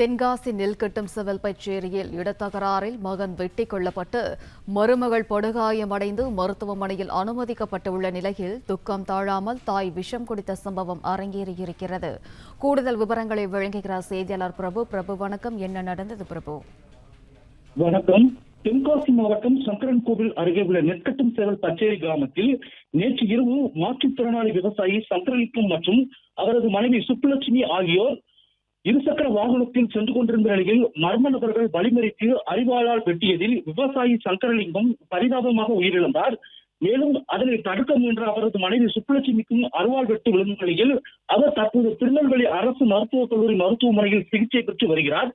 Tenkasi நெல்கட்டும் civil பச்சேரியில் இடத்தகராறில் மகன் வெட்டிக் கொல்லப்பட்டு மருமகள் படுகாயமடைந்து மருத்துவமனையில் அனுமதிக்கப்பட்டுள்ள நிலையில் துக்கம் தாழாமல் தாய் விஷம் குடித்த சம்பவம் அரங்கேறியிருக்கிறது. கூடுதல் விவரங்களை வழங்குகிறார் செய்தியாளர் பிரபு. பிரபு வணக்கம். என்ன நடந்தது பிரபு? வணக்கம். தென்காசி மாவட்டம் சங்கரன் கோவில் அருகே உள்ள நெற்கட்டும் சேவல் பச்சேரி கிராமத்தில் நேற்று இரவு மாற்றுத்திறனாளி விவசாயி சங்கரலிங்கம் மற்றும் அவரது மனைவி சுப்புலட்சுமி ஆகியோர் இருசக்கர வாகனத்தில் சென்று கொண்டிருந்த நிலையில் மர்ம நபர்கள் வழிமறித்து அறிவாளால் வெட்டியதில் விவசாயி சங்கரலிங்கம் பரிதாபமாக உயிரிழந்தார். மேலும் அதனை தடுக்க முயன்ற அவரது மனைவி சுப்புலட்சுமிக்கும் அருவாள் வெட்டு விழுந்த நிலையில் அவர் தற்போது திருநெல்வேலி அரசு மருத்துவக் கல்லூரி மருத்துவமனையில் சிகிச்சை பெற்று வருகிறார்.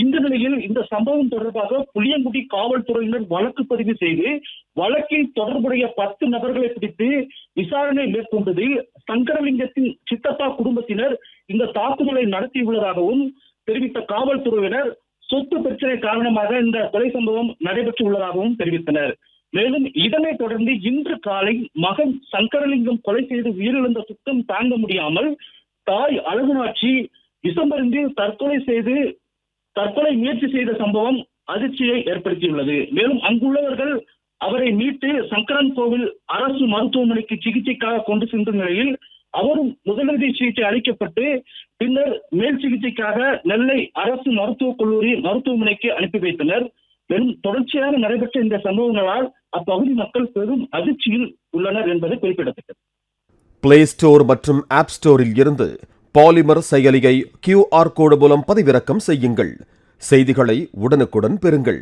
இந்த நிலையில் இந்த சம்பவம் தொடர்பாக புளியங்குடி காவல்துறையினர் வழக்கு பதிவு செய்து வழக்கில் தொடர்புடைய பத்து நபர்களை பிடித்து விசாரணை மேற்கொண்டதில் சங்கரலிங்கத்தின் சித்தப்பா குடும்பத்தினர் இந்த தாக்குதலை நடத்தியுள்ளதாகவும் தெரிவித்த காவல்துறையினர் சொத்து பிரச்சனை காரணமாக இந்த கொலை சம்பவம் நடைபெற்று உள்ளதாகவும் தெரிவித்தனர். மேலும் இதனைத் தொடர்ந்து இன்று காலை மகன் சங்கரலிங்கம் கொலை செய்து உயிரிழந்த சுத்தம் தாங்க முடியாமல் தாய் அழகுநாட்சி விசம்பருந்து தற்கொலை செய்து தற்கொலை முயற்சி செய்த சம்பவம் அதிர்ச்சியை ஏற்படுத்தியுள்ளது. மேலும் அங்குள்ளவர்கள் அவரை மீட்டு சங்கரன் கோவில் அரசு மருத்துவமனைக்கு சிகிச்சைக்காக கொண்டு சென்ற நிலையில் அவரும் முதலுதவி சிகிச்சை அளிக்கப்பட்டு பின்னர் மேல் சிகிச்சைக்காக நெல்லை அரசு மருத்துவக் கல்லூரி மருத்துவமனைக்கு அனுப்பி வைத்தனர். பெரும் தொடர்ச்சியாக நடைபெற்ற இந்த சம்பவங்களால் அப்பகுதி மக்கள் பெரும் அதிர்ச்சியில் உள்ளனர் என்பது குறிப்பிடத்தக்கது. பிளே ஸ்டோர் மற்றும் ஆப் ஸ்டோரில் இருந்து பாலிமர் செயலியை கியூஆர் கோடு மூலம் பதிவிறக்கம் செய்யுங்கள். செய்திகளை உடனுக்குடன் பெறுங்கள்.